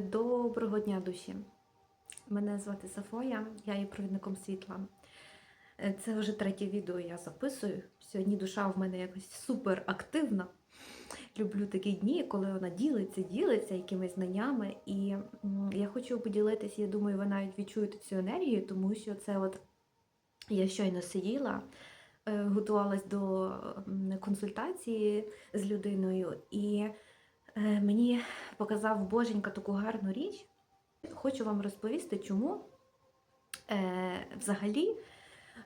Доброго дня, душі! Мене звати Сафоя, я є провідником світла. Е, Це вже третє відео я записую. Сьогодні душа в мене якось супер активна. Люблю такі дні, коли вона ділиться, ділиться якимись знаннями. І я хочу поділитися, я думаю, ви навіть відчуєте цю енергію, тому що це от я щойно сиділа, е, готувалась до консультації з людиною, і е, мені показав Боженька таку гарну річ. Хочу вам розповісти, чому е, взагалі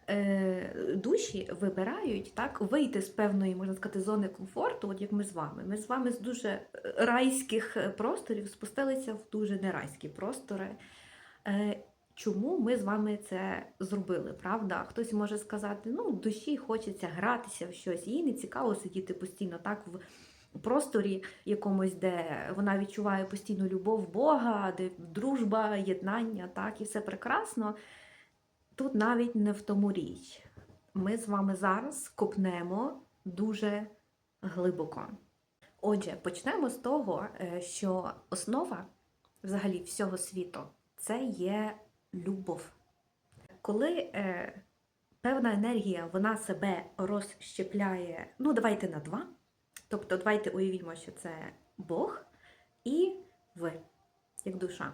е, душі вибирають так вийти з певної, можна сказати, зони комфорту, от як ми з вами. Ми з вами з дуже райських е, просторів спустилися в дуже нерайські простори. Е, Чому ми з вами це зробили, правда? Хтось може сказати, ну, душі хочеться гратися в щось, їй не цікаво сидіти постійно так в просторі якомусь, де вона відчуває постійну любов Бога, де дружба, єднання, так, і все прекрасно. Тут навіть не в тому річ. Ми з вами зараз копнемо дуже глибоко. Отже, почнемо з того, е, що основа взагалі всього світу це є любов. Коли е, певна енергія вона себе розщепляє, ну давайте на два. Тобто, давайте уявімо, що це Бог і ви, як душа.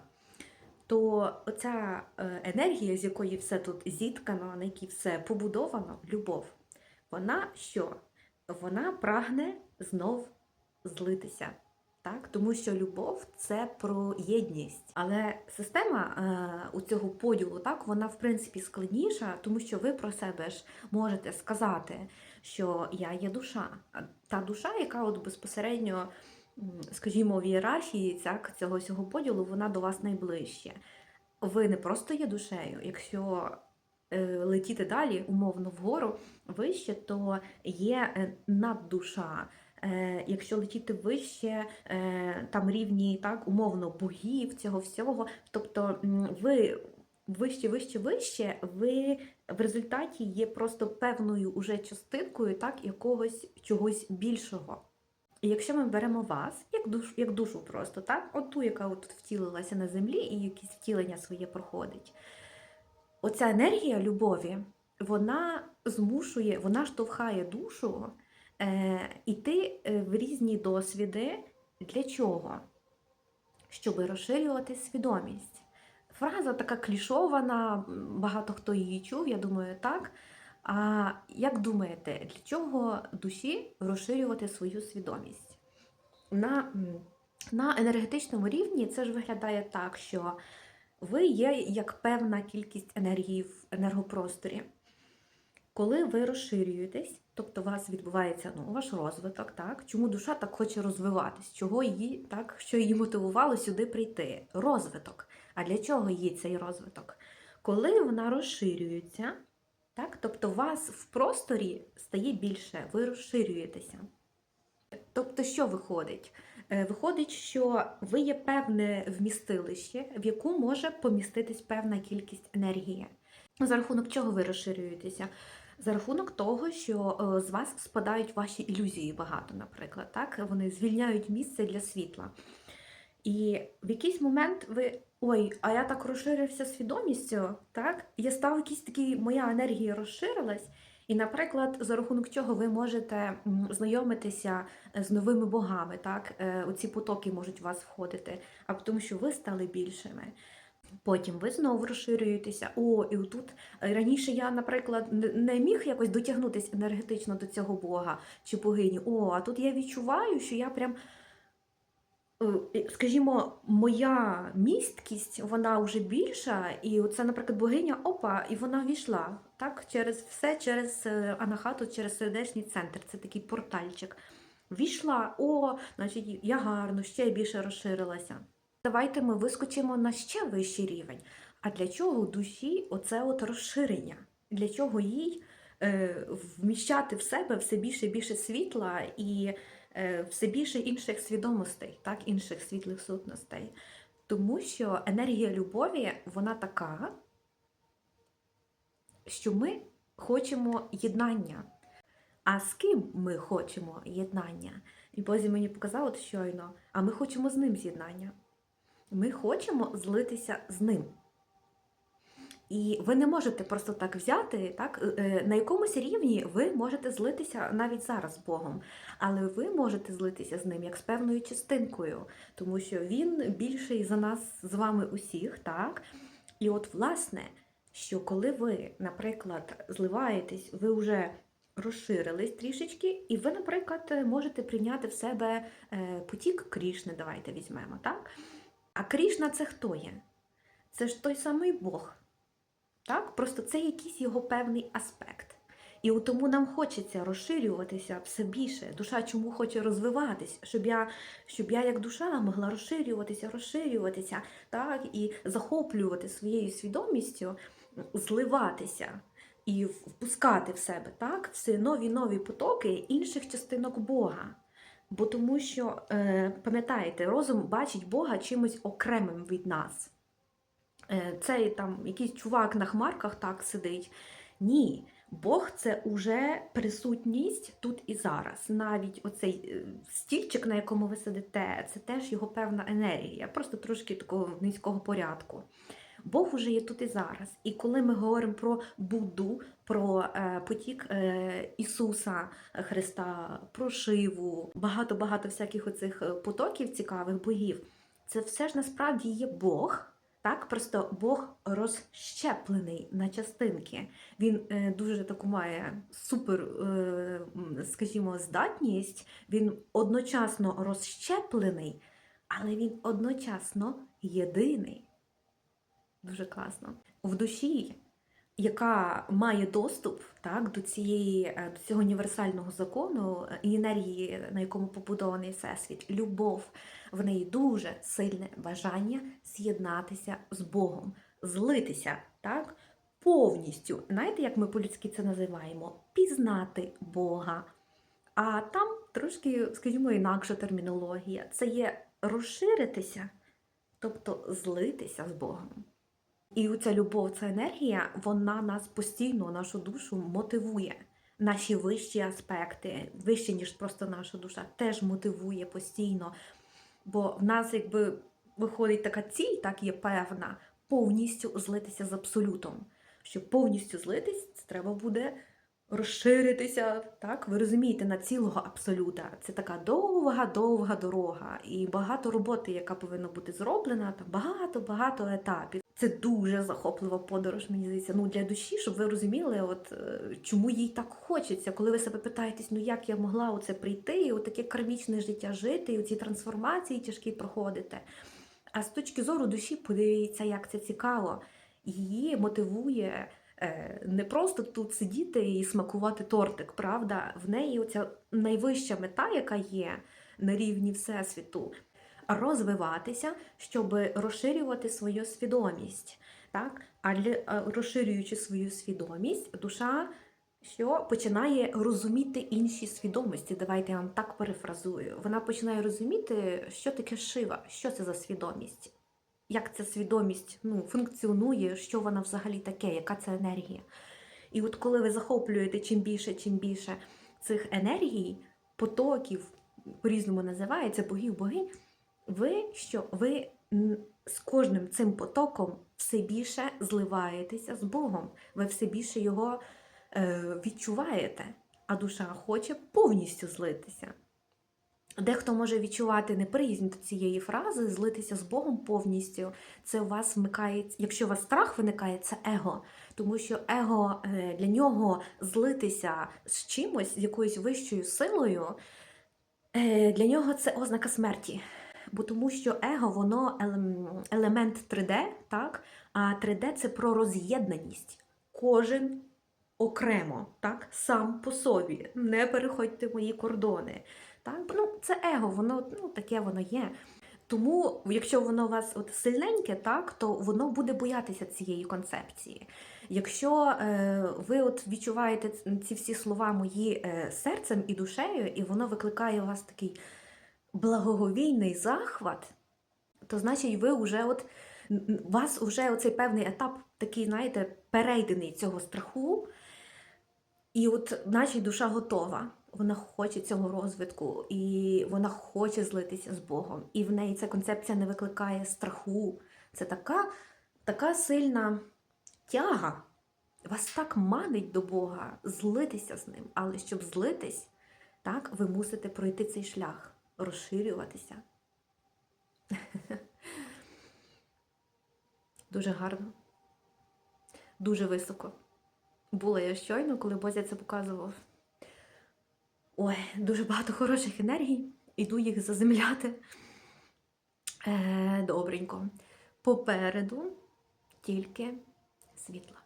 То оця е, енергія, з якої все тут зіткано, на якій все побудовано, любов, вона що? Вона прагне знов злитися. Так? Тому що любов це про єдність. Але система е, у цього поділу, так, вона в принципі складніша, тому що ви про себе ж можете сказати, що я є душа. А Та душа, яка от безпосередньо, скажімо, в ієрархії цього всього поділу, вона до вас найближче. Ви не просто є душею, якщо е, летіти далі, умовно вгору вище, то є е, наддуша. Е, Якщо летіти вище, там рівні так, умовно богів, цього всього. Тобто ви вище, вище, вище, ви в результаті є просто певною уже частинкою так, якогось чогось більшого. І якщо ми беремо вас як душу, як душу просто, так, от ту, яка от втілилася на землі і якісь втілення своє проходить, оця енергія любові, вона змушує, вона штовхає душу е, іти е, в різні досвіди. Для чого? Щоб розширювати свідомість. Фраза така клішована, багато хто її чув, я думаю, так. А як думаєте, для чого душі розширювати свою свідомість? На, на енергетичному рівні це ж виглядає так, що ви є як певна кількість енергії в енергопросторі. Коли ви розширюєтесь, тобто у вас відбувається ну, ваш розвиток, так? Чому душа так хоче розвиватись? Чого її так, що її мотивувало сюди прийти? Розвиток. А для чого їй цей розвиток? Коли вона розширюється, так? тобто вас в просторі стає більше, ви розширюєтеся. Тобто, що виходить? Е, Виходить, що ви є певне вмістилище, в яку може поміститись певна кількість енергії. За рахунок чого ви розширюєтеся? За рахунок того, що е, з вас спадають ваші ілюзії багато, наприклад, так? Вони звільняють місце для світла. І в якийсь момент ви. Ой, а я так розширився свідомістю, так? Я став якийсь такий, моя енергія розширилась. І, наприклад, за рахунок чого ви можете знайомитися з новими богами, так? Е, Оці потоки можуть в вас входити, а тому, що ви стали більшими. Потім ви знову розширюєтеся. О, і тут раніше я, наприклад, не- міг якось дотягнутися енергетично до цього Бога чи богині. О, а тут я відчуваю, що я прям, е, скажімо, моя місткість, вона вже більша, і оце, наприклад, богиня опа, і вона війшла так, через все, через е, анахату, через сердечний центр. Це такий портальчик. Війшла, о, значить, я гарно, ще більше розширилася. Давайте ми вискочимо на ще вищий рівень. А для чого душі оце от розширення? Для чого їй е, вміщати в себе все більше і більше світла і е, все більше інших свідомостей, так, інших світлих сутностей? Тому що енергія любові, вона така, що ми хочемо єднання. А з ким ми хочемо єднання? І Бозі мені показав от щойно, а ми хочемо з ним з'єднання. Ми хочемо злитися з ним. І ви не можете просто так взяти, так, е, на якомусь рівні ви можете злитися навіть зараз з Богом, але ви можете злитися з ним як з певною частинкою, тому що він більший за нас з вами усіх, так? І от, власне, що коли ви, наприклад, зливаєтесь, ви вже розширились трішечки, і ви, наприклад, можете прийняти в себе е, потік Крішни, давайте візьмемо, так? А Крішна це хто є? Це ж той самий Бог. Так? Просто це якийсь його певний аспект. І тому нам хочеться розширюватися все більше. Душа чому хоче розвиватись, щоб я, щоб я як душа могла розширюватися, розширюватися, так, і захоплювати своєю свідомістю, зливатися і впускати в себе так, все нові нові потоки інших частинок Бога. Бо тому що, е, пам'ятаєте, розум бачить Бога чимось окремим від нас. Е, цей там якийсь чувак на хмарках так сидить. Ні, Бог це уже присутність тут і зараз. Навіть оцей е, стільчик, на якому ви сидите, це теж його певна енергія, просто трошки такого низького порядку. Бог уже є тут і зараз. І коли ми говоримо про Будду, про е, потік Ісуса Христа, про Шиву, багато-багато всяких оцих потоків цікавих богів, це все ж насправді є Бог. Так, просто Бог розщеплений на частинки. Він е, дуже таку має супер, е, скажімо, здатність. Він одночасно розщеплений, але він одночасно єдиний. Дуже класно. В душі, яка має доступ так, до, цієї, е, до цього універсального закону е, і енергії, на якому побудований всесвіт, любов, в неї дуже сильне бажання з'єднатися з Богом, злитися, так? Повністю, знаєте, як ми по-людськи це називаємо? Пізнати Бога. А там трошки, скажімо, інакша термінологія. Це є розширитися, тобто злитися з Богом. І ця любов, ця енергія, вона нас постійно, нашу душу мотивує. Наші вищі аспекти, вищі, ніж просто наша душа, теж мотивує постійно. Бо в нас, якби виходить така ціль, так є певна, повністю злитися з абсолютом. Щоб повністю злитись, це треба буде розширитися. Так, ви розумієте, на цілого абсолюта. Це така довга-довга дорога, і багато роботи, яка повинна бути зроблена, там багато-багато етапів. Це дуже захоплива подорож, мені здається, ну для душі, щоб ви розуміли, от е, чому їй так хочеться, коли ви себе питаєтесь, ну як я могла оце прийти, і таке кармічне життя жити, і оці трансформації тяжкі проходити. А з точки зору душі, подивіться, як це цікаво. Її мотивує не просто тут сидіти і смакувати тортик, правда? В неї оця найвища мета, яка є на рівні Всесвіту, розвиватися, щоб розширювати свою свідомість. Так? А розширюючи свою свідомість, душа що починає розуміти інші свідомості. Давайте я вам так перефразую. Вона починає розуміти, що таке шива, що це за свідомість, як ця свідомість ну, функціонує, що вона взагалі таке, яка це енергія. І от коли ви захоплюєте чим більше, чим більше цих енергій, потоків, по-різному називається, богів, богинь, ви що ви з кожним цим потоком все більше зливаєтеся з Богом, ви все більше його е, відчуваєте, а душа хоче повністю злитися. Дехто може відчувати неприязнь до цієї фрази, злитися з Богом повністю. Це у вас вмикає, якщо у вас страх виникає, це его. Тому що его е, для нього злитися з чимось, з якоюсь вищою силою, е, для нього це ознака смерті. Бо тому що его воно елемент 3D, так? а 3D це про роз'єднаність. Кожен окремо, так? сам по собі. Не переходьте мої кордони. Так? Ну, це его, воно ну, таке воно є. Тому, якщо воно у вас от сильненьке, так, то воно буде боятися цієї концепції. Якщо е, ви от відчуваєте ці всі слова мої е, серцем і душею, і воно викликає у вас такий благоговійний захват, то значить ви вже от вас вже оцей певний етап такий, знаєте, перейдений цього страху, і от, наче душа готова. Вона хоче цього розвитку, і вона хоче злитися з Богом. І в неї ця концепція не викликає страху. Це така, така сильна тяга. Вас так манить до Бога злитися з ним. Але щоб злитись, так, ви мусите пройти цей шлях, розширюватися. Дуже гарно, дуже високо. Була я щойно, коли Бозя це показував. Ой, дуже багато хороших енергій. Іду їх заземляти. Е, добренько. Попереду тільки світло.